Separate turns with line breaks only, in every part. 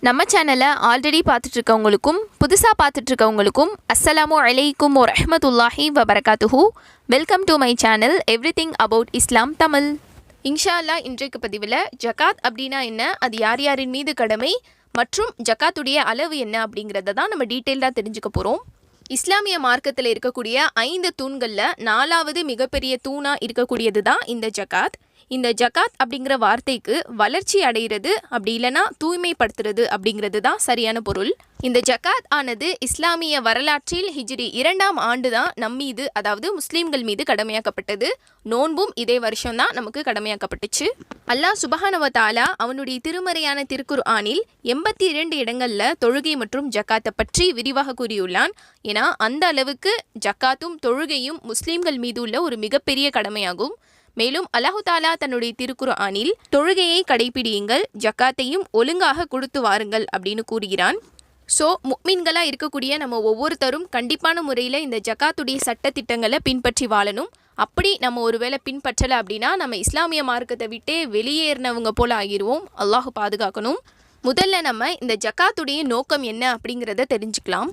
நம்ம சேனலை ஆல்ரெடி பார்த்துட்டு இருக்கவங்களுக்கும் புதுசாக பார்த்துட்டு இருக்கவங்களுக்கும் அஸ்ஸலாமு அலைக்கும் ரஹமத்துல்லாஹி வபரகாத்துஹு welcome to my channel everything about Islam Tamil இன்ஷா இன்றைக்கு பதிவில் ஜகாத் அப்படின்னா என்ன? அது யார் யாரின் மீது கடமை? மற்றும் ஜக்காத்துடைய அளவு என்ன அப்படிங்கிறத தான் நம்ம டீட்டெயில்டாக தெரிஞ்சுக்க போகிறோம் இஸ்லாமிய மார்க்கத்தில் இருக்கக்கூடிய ஐந்து தூண்களில் நாலாவது மிகப்பெரிய தூணாக இருக்கக்கூடியது தான் இந்த ஜகாத் இந்த ஜகாத் அப்படிங்கிற வார்த்தைக்கு வளர்ச்சி அடைகிறது. அப்படி இல்லைன்னா தூய்மைப்படுத்துறது அப்படிங்கிறது தான் சரியான பொருள். இந்த ஜகாத் ஆனது இஸ்லாமிய வரலாற்றில் ஹிஜ்ரி இரண்டாம் ஆண்டு தான் நம் மீது அதாவது முஸ்லீம்கள் மீது கடமையாக்கப்பட்டது. நோன்பும் இதே வருஷம் தான் நமக்கு கடமையாக்கப்பட்டுச்சு. அல்லாஹ் சுபஹானவ தாலா அவனுடைய திருமறையான திருக்குர் ஆனில் எண்பத்தி இரண்டு இடங்களில் தொழுகை மற்றும் ஜக்காத்தை பற்றி விரிவாக கூறியுள்ளான். ஏன்னா அந்த அளவுக்கு ஜக்காத்தும் தொழுகையும் முஸ்லீம்கள் மீது உள்ள ஒரு மிகப்பெரிய கடமையாகும். மேலும் அல்லாஹு தாலா தன்னுடைய திருக்குறு ஆனில் தொழுகையை கடைபிடியுங்கள் ஜக்காத்தையும் ஒழுங்காக கொடுத்து வாருங்கள் அப்படின்னு கூறுகிறான். ஸோ முக்மீன்களாக இருக்கக்கூடிய நம்ம ஒவ்வொருத்தரும் கண்டிப்பான முறையில் இந்த ஜக்காத்துடைய சட்டத்திட்டங்களை பின்பற்றி வாழணும். அப்படி நம்ம ஒருவேளை பின்பற்றலை அப்படின்னா நம்ம இஸ்லாமிய மார்க்கத்தை விட்டே வெளியேறினவங்க போல ஆகிடுவோம் அல்லாஹ் பாதுகாக்கணும். முதல்ல நம்ம இந்த ஜக்காத்துடைய நோக்கம் என்ன அப்படிங்கிறத தெரிஞ்சுக்கலாம்.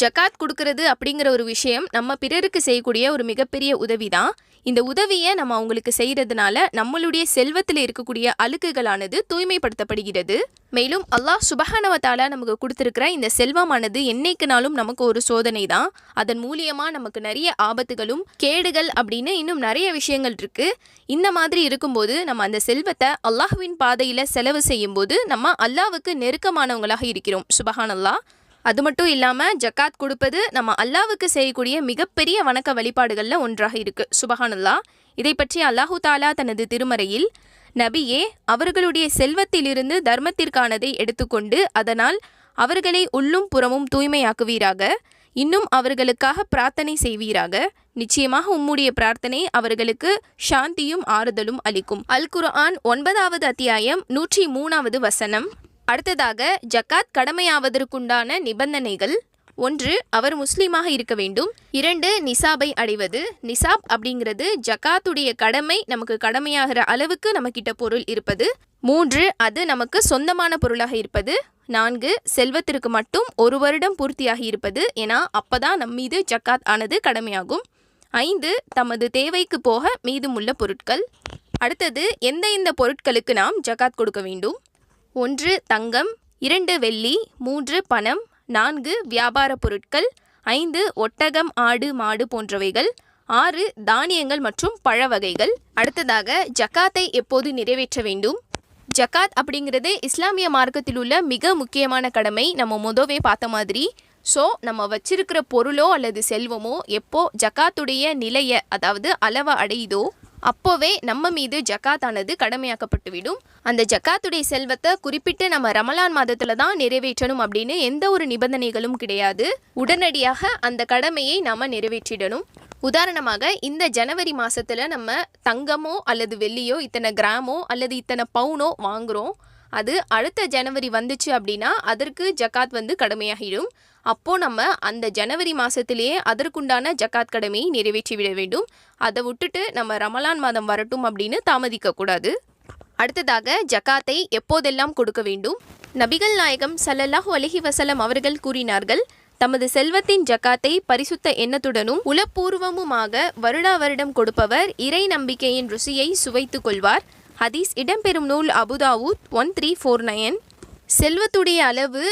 ஜக்காத் கொடுக்கறது அப்படிங்கிற ஒரு விஷயம் நம்ம பிறருக்கு செய்யக்கூடிய ஒரு மிகப்பெரிய உதவி தான் இந்த உதவியை நம்ம அவங்களுக்கு செய்கிறதுனால நம்மளுடைய செல்வத்தில் இருக்கக்கூடிய அழுக்குகளானது தூய்மைப்படுத்தப்படுகிறது. மேலும் அல்லாஹ் சுபஹானவத்தாலா நமக்கு கொடுத்துருக்கிற இந்த செல்வமானது என்னைக்குனாலும் நமக்கு ஒரு சோதனை தான் அதன் மூலியமாக நமக்கு நிறைய ஆபத்துகளும் கேடுகள் அப்படின்னு இன்னும் நிறைய விஷயங்கள் இருக்கு. இந்த மாதிரி இருக்கும்போது நம்ம அந்த செல்வத்தை அல்லாஹுவின் பாதையில் செலவு செய்யும்போது நம்ம அல்லாவுக்கு நெருக்கமானவங்களாக இருக்கிறோம். சுபஹான் அல்லாஹ் அது மட்டும் இல்லாமல் ஜக்காத் கொடுப்பது நம்ம அல்லாவுக்கு செய்யக்கூடிய மிகப்பெரிய வணக்க வழிபாடுகளில் ஒன்றாக இருக்கு. சுபஹானல்லா இதை பற்றி அல்லாஹு தாலா தனது திருமறையில் நபியே அவர்களுடைய செல்வத்திலிருந்து தர்மத்திற்கானதை எடுத்துக்கொண்டு அதனால் அவர்களை உள்ளும் புறமும் தூய்மையாக்குவீராக. இன்னும் அவர்களுக்காக பிரார்த்தனை செய்வீராக. நிச்சயமாக உம்முடைய பிரார்த்தனை அவர்களுக்கு சாந்தியும் ஆறுதலும் அளிக்கும். அல் குர்ஆன் ஒன்பதாவது அத்தியாயம் நூற்றி மூணாவது வசனம். அடுத்ததாக ஜக்காத் கடமையாவதற்குண்டான நிபந்தனைகள். ஒன்று அவர் முஸ்லீமாக இருக்க வேண்டும். இரண்டு நிசாபை அடைவது. நிசாப் அப்படிங்கிறது ஜக்காத்துடைய கடமை நமக்கு கடமையாகிற அளவுக்கு நம்மக்கிட்ட பொருள் இருப்பது. மூன்று அது நமக்கு சொந்தமான பொருளாக இருப்பது. நான்கு செல்வத்திற்கு மட்டும் ஒரு வருடம் பூர்த்தியாகி இருப்பது. ஏன்னா அப்பதான் நம் மீது ஜக்காத் ஆனது கடமையாகும். ஐந்து தமது தேவைக்கு போக மீதமுள்ள பொருட்கள். அடுத்தது எந்த எந்த பொருட்களுக்கு நாம் ஜக்காத் கொடுக்க வேண்டும்? ஒன்று தங்கம் இரண்டு வெள்ளி மூன்று பணம் நான்கு வியாபார பொருட்கள் ஐந்து ஒட்டகம் ஆடு மாடு போன்றவைகள் ஆறு தானியங்கள் மற்றும் பழ வகைகள். அடுத்ததாக ஜக்காத்தை எப்போது நிறைவேற்ற வேண்டும்? ஜக்காத் அப்படிங்கிறது இஸ்லாமிய மார்க்கத்தில் உள்ள மிக முக்கியமான கடமை. நம்ம முதவே பார்த்த மாதிரி ஸோ நம்ம வச்சிருக்கிற பொருளோ அல்லது செல்வமோ எப்போ ஜக்காத்துடைய நிலையை அதாவது அளவை அடையுதோ அப்போவே நம்ம மீது ஜக்காத் ஆனது கடமையாக்கப்பட்டுவிடும். அந்த ஜக்காத்துடைய செல்வத்தை குறிப்பிட்டு நம்ம ரமலான் மாதத்துல தான் நிறைவேற்றணும் அப்படின்னு எந்த ஒரு நிபந்தனைகளும் கிடையாது. உடனடியாக அந்த கடமையை நாம நிறைவேற்றிடணும். உதாரணமாக இந்த ஜனவரி மாசத்துல நம்ம தங்கமோ அல்லது வெள்ளியோ இத்தனை கிராமோ அல்லது இத்தனை பவுனோ வாங்குறோம். அது அடுத்த ஜனவரி வந்துச்சு அப்படின்னா அதற்கு ஜக்காத் வந்து கடமையாகிடும். அப்போ நம்ம அந்த ஜனவரி மாதத்திலேயே அதற்குண்டான ஜக்காத் கடமையை நிறைவேற்றி விட வேண்டும். அதை விட்டுட்டு நம்ம ரமலான் மாதம் வரட்டும் அப்படின்னு தாமதிக்கக்கூடாது அடுத்ததாக ஜக்காத்தை எப்போதெல்லாம் கொடுக்க வேண்டும்? நபிகள் நாயகம் சல்லல்லாஹு அலஹி வசலம் அவர்கள் கூறினார்கள் தமது செல்வத்தின் ஜக்காத்தை பரிசுத்த எண்ணத்துடனும் உளப்பூர்வமுமாக வருடா வருடம் கொடுப்பவர் இறை நம்பிக்கையின் ருசியை சுவைத்துக் கொள்வார். ஹதீஸ் இடம்பெறும் நூல் Abu Dawud one three four nine செல்வத்துடைய அளவு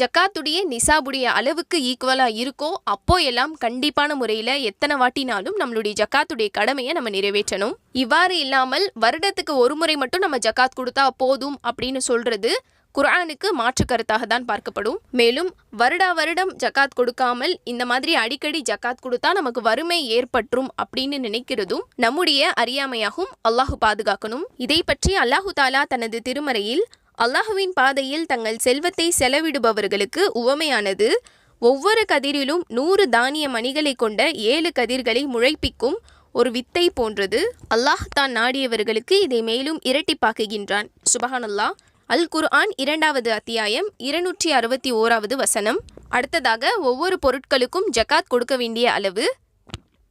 ஜக்காத்துடைய நிசாபுடைய அளவுக்கு ஈக்குவலாக இருக்கோ அப்போ எல்லாம் கண்டிப்பான முறையில் எத்தனை வாட்டினாலும் நம்மளுடைய ஜக்காத்துடைய கடமையை நம்ம நிறைவேற்றணும். இவ்வாறு இல்லாமல் வருடத்துக்கு ஒரு முறை மட்டும் நம்ம ஜக்காத் கொடுத்தா போதும் அப்படின்னு சொல்றது குர்ஆனுக்கு மாற்று கருத்தாக தான் பார்க்கப்படும். மேலும் வருடா வருடம் ஜக்காத் கொடுக்காமல் இந்த மாதிரி அடிக்கடி ஜக்காத் கொடுத்தா நமக்கு வறுமை ஏற்பற்றும் அப்படின்னு நினைக்கிறதும் நம்முடைய அறியாமையாகும் அல்லாஹு பாதுகாக்கணும். இதை பற்றி அல்லாஹு தாலா தனது திருமறையில் அல்லாஹுவின் பாதையில் தங்கள் செல்வத்தை செலவிடுபவர்களுக்கு உவமையானது. ஒவ்வொரு கதிரிலும் நூறு தானிய மணிகளை கொண்ட ஏழு கதிர்களை முளைப்பிக்கும் ஒரு வித்தை போன்றது. அல்லாஹ் தான் நாடியவர்களுக்கு இதை மேலும் இரட்டிப்பாக்குகின்றான். சுபஹானல்லாஹ். அல் குர்ஆன் இரண்டாவது அத்தியாயம் இருநூற்றி அறுபத்தி ஓராவது வசனம். அடுத்ததாக ஒவ்வொரு பொருட்களுக்கும் ஜக்காத் கொடுக்க வேண்டிய அளவு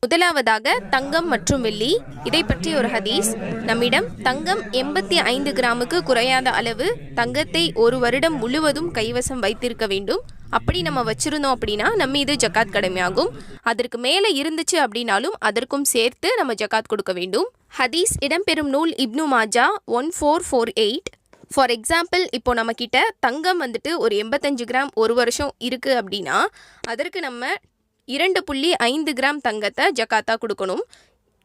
முதலாவதாக தங்கம் மற்றும் வெள்ளி. இதை பற்றி ஒரு ஹதீஸ். நம்மிடம் தங்கம் எண்பத்தி ஐந்து கிராமுக்கு குறையாத அளவு தங்கத்தை ஒரு வருடம் முழுவதும் கைவசம் வைத்திருக்க வேண்டும். அப்படி நம்ம வச்சிருந்தோம் அப்படின்னா நம்ம இது ஜக்காத் கடமையாகும். அதற்கு மேலே இருந்துச்சு அப்படின்னாலும் அதற்கும் சேர்த்து நம்ம ஜக்காத் கொடுக்க வேண்டும். ஹதீஸ் இடம்பெறும் நூல் Ibn Majah one four four eight. For example இப்போ நம்மக்கிட்ட தங்கம் வந்துட்டு ஒரு எண்பத்தஞ்சு கிராம் ஒரு வருஷம் இருக்குது அப்படின்னா அதற்கு நம்ம இரண்டு புள்ளி ஐந்து கிராம் தங்கத்தை ஜக்காத்தா கொடுக்கணும்.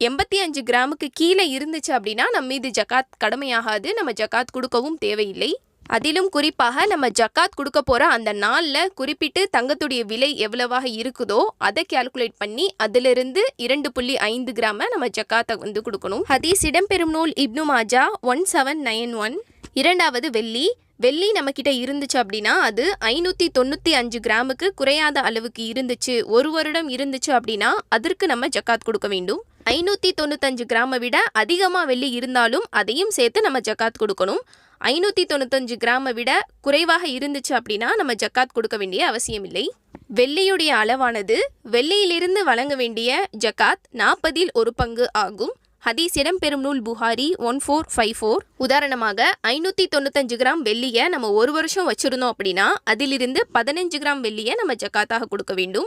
எண்பத்தி அஞ்சு கிராமுக்கு கீழே இருந்துச்சு அப்படின்னா நம்ம இது ஜக்காத் கடமையாகாது. நம்ம ஜக்காத் கொடுக்கவும் தேவையில்லை. அதிலும் குறிப்பாக நம்ம ஜக்காத் கொடுக்க போகிற அந்த நாளில் குறிப்பிட்டு தங்கத்துடைய விலை எவ்வளவாக இருக்குதோ அதை கேல்குலேட் பண்ணி அதிலிருந்து இரண்டு புள்ளி ஐந்து கிராம நம்ம ஜக்காத்தை வந்து கொடுக்கணும். ஹதீஸ் இடம்பெறும் நூல் Ibn Majah one seven nine one. இரண்டாவது வெள்ளி வெள்ளி நம்மக்கிட்ட இருந்துச்சு அப்படின்னா அது ஐநூற்றி தொண்ணூற்றி அஞ்சு கிராமுக்கு குறையாத அளவுக்கு இருந்துச்சு. ஒரு வருடம் இருந்துச்சு அப்படின்னா அதற்கு நம்ம ஜக்காத் கொடுக்க வேண்டும். ஐநூற்றி தொண்ணூத்தஞ்சு கிராமை விட அதிகமாக வெள்ளி இருந்தாலும் அதையும் சேர்த்து நம்ம ஜக்காத் கொடுக்கணும். ஐநூற்றி தொண்ணூத்தஞ்சு கிராமை விட குறைவாக இருந்துச்சு அப்படின்னா நம்ம ஜக்காத் கொடுக்க வேண்டிய அவசியம் இல்லை வெள்ளியுடைய அளவானது வெள்ளியிலிருந்து வழங்க வேண்டிய ஜக்காத் நாற்பதில் ஒரு பங்கு ஆகும். ஹதீஸ் இடம்பெறும் நூல் Bukhari one four five four. உதாரணமாக ஐநூற்றி தொண்ணூத்தஞ்சு கிராம் வெள்ளியை நம்ம ஒரு வருஷம் வச்சுருந்தோம் அப்படின்னா அதிலிருந்து பதினஞ்சு கிராம் வெள்ளியை நம்ம ஜக்காத்தாக கொடுக்க வேண்டும்.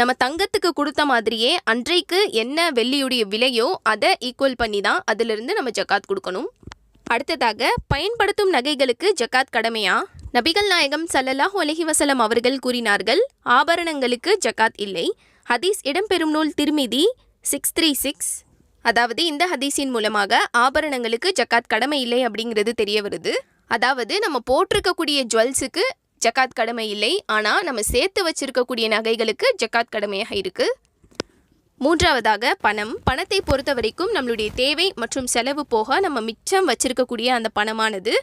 நம்ம தங்கத்துக்கு கொடுத்த மாதிரியே அன்றைக்கு என்ன வெள்ளியுடைய விலையோ அதை ஈக்குவல் பண்ணி தான் அதிலிருந்து நம்ம ஜக்காத் கொடுக்கணும். அடுத்ததாக பயன்படுத்தும் நகைகளுக்கு ஜக்காத் கடமையா? நபிகள் நாயகம் ஸல்லல்லாஹு அலைஹி வசலம் அவர்கள் கூறினார்கள் ஆபரணங்களுக்கு ஜக்காத் இல்லை. ஹதீஸ் இடம்பெறும் நூல் திருமிதி சிக்ஸ் த்ரீ சிக்ஸ். அதாவது இந்த ஹதீஸின் மூலமாக ஆபரணங்களுக்கு ஜக்காத் கடமை இல்லை அப்படிங்கிறது தெரிய வருது. அதாவது நம்ம போட்டிருக்கக்கூடிய ஜுவல்ஸுக்கு ஜக்காத் கடமை இல்லை ஆனால் நம்ம சேர்த்து வச்சிருக்கக்கூடிய நகைகளுக்கு ஜக்காத் கடமையாக இருக்கு. மூன்றாவதாக பணம். பணத்தை பொறுத்த வரைக்கும் நம்மளுடைய தேவை மற்றும் செலவு போக நம்ம மிச்சம் வச்சிருக்கக்கூடிய அந்த பணமானது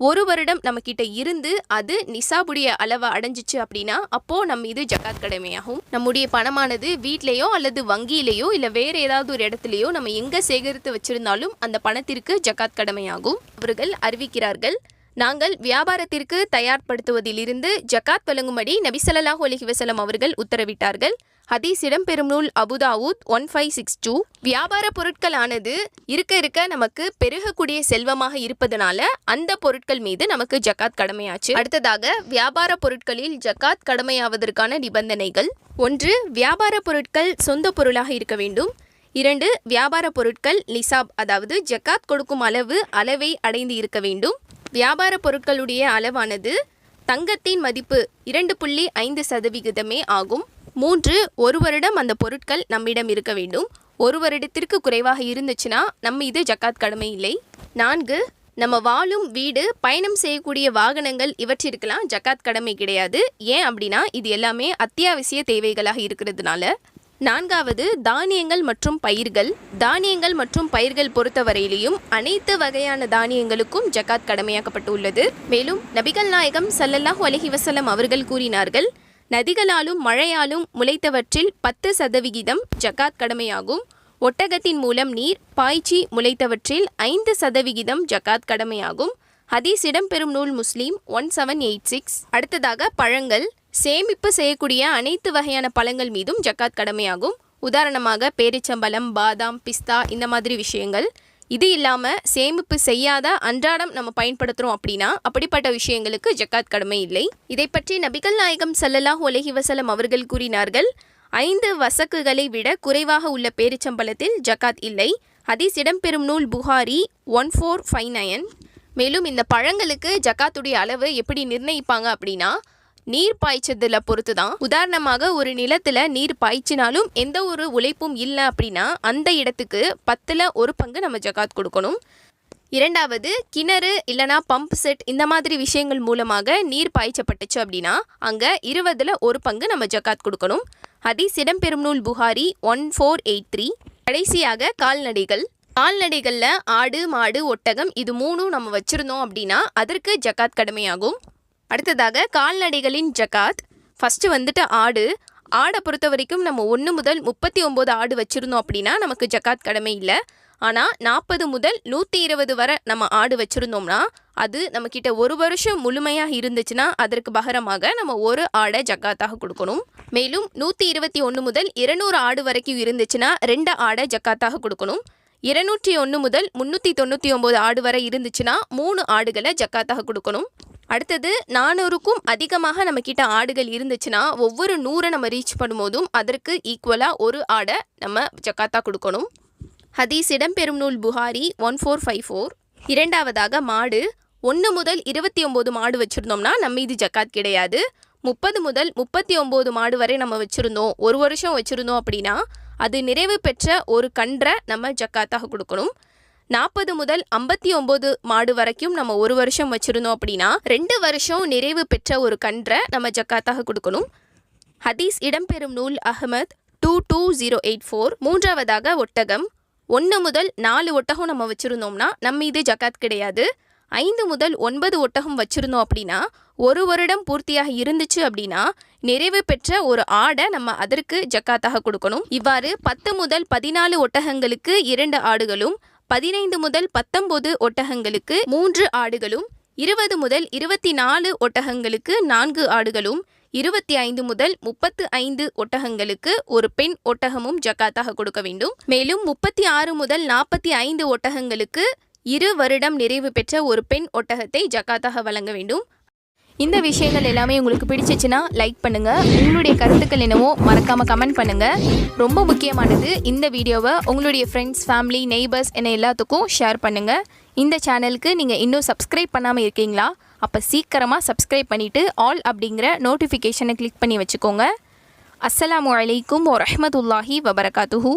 ஒரு வருடம் நம்மக்கிட்ட இருந்து அது நிசாபுடைய அளவை அடைஞ்சிச்சு அப்படின்னா அப்போ நம்ம இது ஜக்காத் கடமையாகும். நம்முடைய பணமானது வீட்லேயோ அல்லது வங்கியிலேயோ இல்லை வேற ஏதாவது ஒரு இடத்துலையோ நம்ம எங்கே சேகரித்து வச்சிருந்தாலும் அந்த பணத்திற்கு ஜக்காத் கடமையாகும். அவர்கள் அறிவிக்கிறார்கள் நாங்கள் வியாபாரத்திற்கு தயார்படுத்துவதிலிருந்து ஜக்காத் வழங்கும்படி நபி அலிஹிவசலம் அவர்கள் உத்தரவிட்டார்கள். ஹதீஸ் இடம்பெறும் நூல் Abu Dawud one five six two. வியாபார பொருட்களானது இருக்க இருக்க நமக்கு பெருகக்கூடிய செல்வமாக இருப்பதனால அந்த பொருட்கள் மீது நமக்கு ஜக்காத் கடமையாச்சு. அடுத்ததாக வியாபார பொருட்களில் ஜக்காத் கடமையாவதற்கான நிபந்தனைகள். ஒன்று வியாபார பொருட்கள் சொந்த பொருளாக இருக்க வேண்டும். இரண்டு வியாபார பொருட்கள் நிசாப் அதாவது ஜக்காத் கொடுக்கும் அளவு அளவை அடைந்து இருக்க வேண்டும். வியாபார பொருட்களுடைய அளவானது தங்கத்தின் மதிப்பு இரண்டு புள்ளி ஐந்து சதவிகிதமே ஆகும். மூன்று ஒரு வருடம் அந்த பொருட்கள் நம்மிடம் இருக்க வேண்டும். ஒரு வருடத்திற்கு குறைவாக இருந்துச்சுன்னா நம்ம இது ஜக்காத் கடமை இல்லை. நான்கு நம்ம வாழும் வீடு பயணம் செய்யக்கூடிய வாகனங்கள் இவற்றிற்கெல்லாம் ஜக்காத் கடமை கிடையாது. ஏன் அப்படின்னா இது எல்லாமே அத்தியாவசிய தேவைகளாக இருக்கிறதுனால. நான்காவது தானியங்கள் மற்றும் பயிர்கள். தானியங்கள் மற்றும் பயிர்கள் பொறுத்தவரையிலையும் அனைத்து வகையான தானியங்களுக்கும் ஜக்காத் கடமையாக்கப்பட்டுள்ளது. மேலும் நபிகள் நாயகம் சல்லல்லாஹு அலஹி வசலம் அவர்கள் கூறினார்கள் நதிகளாலும் மழையாலும் முளைத்தவற்றில் பத்து சதவிகிதம் ஜக்காத் கடமையாகும். ஒட்டகத்தின் மூலம் நீர் பாய்ச்சி முளைத்தவற்றில் ஐந்து சதவிகிதம் ஜக்காத் கடமையாகும். ஹதீஸ் இடம்பெறும் நூல் முஸ்லீம் ஒன் செவன் எயிட் சிக்ஸ். அடுத்ததாக பழங்கள் சேமிப்பு செய்யக்கூடிய அனைத்து வகையான பழங்கள் மீதும் ஜக்காத் கடமையாகும். உதாரணமாக பேரிச்சம்பழம் பாதாம் பிஸ்தா இந்த மாதிரி விஷயங்கள். இது இல்லாமல் சேமிப்பு செய்யாத அன்றாடம் நம்ம பயன்படுத்துகிறோம் அப்படின்னா அப்படிப்பட்ட விஷயங்களுக்கு ஜக்காத் கடமை இல்லை. இதை பற்றி நபிகள் நாயகம் ஸல்லல்லாஹு உலகி வசலம் அவர்கள் கூறினார்கள் ஐந்து வசக்குகளை விட குறைவாக உள்ள பேரிச்சம்பழத்தில் ஜக்காத் இல்லை. ஹதீஸ் இடம்பெறும் நூல் Bukhari one four five nine மேலும் இந்த பழங்களுக்கு ஜக்காத்துடைய அளவு எப்படி நிர்ணயிப்பாங்க அப்படின்னா நீர் பாய்ச்சதில் பொறுத்து தான் உதாரணமாக ஒரு நிலத்தில் நீர் பாய்ச்சினாலும் எந்த ஒரு உழைப்பும் இல்லை அப்படின்னா அந்த இடத்துக்கு பத்தில் ஒரு பங்கு நம்ம ஜகாத் கொடுக்கணும். இரண்டாவது கிணறு இல்லைனா பம்ப் செட் இந்த மாதிரி விஷயங்கள் மூலமாக நீர் பாய்ச்சப்பட்டுச்சு அப்படின்னா அங்கே இருபதில் ஒரு பங்கு நம்ம ஜக்காத் கொடுக்கணும். ஹதீஸ் இடம்பெறும் நூல் Bukhari one four eight three. கடைசியாக கால்நடைகள். கால்நடைகளில் ஆடு மாடு ஒட்டகம் இது மூணும் நம்ம வச்சுருந்தோம் அப்படின்னா அதற்கு ஜக்காத் கடமையாகும். அடுத்ததாக கால்நடைகளின் ஜக்காத் ஃபஸ்ட்டு வந்துட்டு ஆடு. ஆடை பொறுத்த வரைக்கும் நம்ம ஒன்று முதல் முப்பத்தி ஒம்பது ஆடு வச்சுருந்தோம் அப்படின்னா நமக்கு ஜக்காத் கடமை இல்லை. ஆனால் நாற்பது முதல் நூற்றி இருபது வரை நம்ம ஆடு வச்சுருந்தோம்னா அது நம்மக்கிட்ட ஒரு வருஷம் முழுமையாக இருந்துச்சுன்னா அதற்கு பகரமாக நம்ம ஒரு ஆடை ஜக்காத்தாக கொடுக்கணும். மேலும் நூற்றி இருபத்தி ஒன்று முதல் இருநூறு ஆடு வரைக்கும் இருந்துச்சுன்னா ரெண்டு ஆடை ஜக்காத்தாக கொடுக்கணும். இருநூற்றி ஒன்று முதல் முந்நூற்றி தொண்ணூற்றி ஒம்பது ஆடு வரை இருந்துச்சுன்னா மூணு ஆடுகளை ஜக்காத்தாக கொடுக்கணும். அடுத்தது நானூறுக்கும் அதிகமாக நம்மக்கிட்ட ஆடுகள் இருந்துச்சுன்னா ஒவ்வொரு நூறை நம்ம ரீச் பண்ணும்போதும் அதற்கு ஈக்குவலாக ஒரு ஆடை நம்ம ஜக்காத்தா கொடுக்கணும். ஹதீஸ் இடம்பெறும் நூல் Bukhari one four five four. இரண்டாவதாக மாடு. ஒன்று முதல் இருபத்தி ஒம்பது மாடு வச்சுருந்தோம்னா நம்ம இது ஜக்காத் கிடையாது. முப்பது முதல் முப்பத்தி ஒம்பது மாடு வரை நம்ம வச்சுருந்தோம். ஒரு வருஷம் வச்சுருந்தோம் அப்படின்னா அது நிறைவு பெற்ற ஒரு கன்றை நம்ம ஜக்காத்தாக கொடுக்கணும். நாற்பது முதல் ஐம்பத்தி ஒம்பது மாடு வரைக்கும் நம்ம ஒரு வருஷம் வச்சுருந்தோம் அப்படின்னா ரெண்டு வருஷம் நிறைவு பெற்ற ஒரு கன்றை நம்ம ஜக்காத்தாக கொடுக்கணும். ஹதீஸ் இடம்பெறும் நூல் Ahmad two two zero eight four. மூன்றாவதாக ஒட்டகம். ஒன்று முதல் நாலு ஒட்டகம் நம்ம வச்சுருந்தோம்னா நம்ம இது ஜக்காத் கிடையாது. ஐந்து முதல் ஒன்பது ஒட்டகம் வச்சுருந்தோம் அப்படின்னா ஒரு வருடம் பூர்த்தியாக இருந்துச்சு அப்படின்னா நிறைவு பெற்ற ஒரு ஆடை நம்ம அதற்கு ஜக்காத்தாக கொடுக்கணும். இவ்வாறு பத்து முதல் பதினாலு ஒட்டகங்களுக்கு இரண்டு ஆடுகளும் பதினைந்து முதல் பத்தொன்பது ஒட்டகங்களுக்கு மூன்று ஆடுகளும் இருபது முதல் இருபத்தி நாலு ஒட்டகங்களுக்கு நான்கு ஆடுகளும் இருபத்தி ஐந்து முதல் முப்பத்து ஐந்து ஒட்டகங்களுக்கு ஒரு பெண் ஒட்டகமும் ஜக்காத்தாக கொடுக்க வேண்டும். மேலும் முப்பத்தி ஆறு முதல் நாற்பத்தி ஐந்து ஒட்டகங்களுக்கு இரு வருடம் நிறைவு பெற்ற ஒரு பெண் ஒட்டகத்தை ஜக்காத்தாக வழங்க வேண்டும். இந்த விஷயங்கள் எல்லாமே உங்களுக்கு பிடிச்சிச்சுன்னா லைக் பண்ணுங்க. உங்களுடைய கருத்துக்கள் என்னவோ மறக்காம கமெண்ட் பண்ணுங்க. ரொம்ப முக்கியமானது இந்த வீடியோவை உங்களுடைய ஃப்ரெண்ட்ஸ் ஃபேமிலி நெய்பர்ஸ் என எல்லாத்துக்கும் ஷேர் பண்ணுங்க. இந்த சேனலுக்கு நீங்க இன்னும் சப்ஸ்கிரைப் பண்ணாமல் இருக்கீங்களா? அப்போ சீக்கிரமாக சப்ஸ்கிரைப் பண்ணிவிட்டு ஆல் அப்படிங்கிற நோட்டிஃபிகேஷனை கிளிக் பண்ணி வச்சுக்கோங்க. அஸ்ஸலாமு அலைக்கும் வரமத்துல்லாஹி வபரகாத்துஹூ.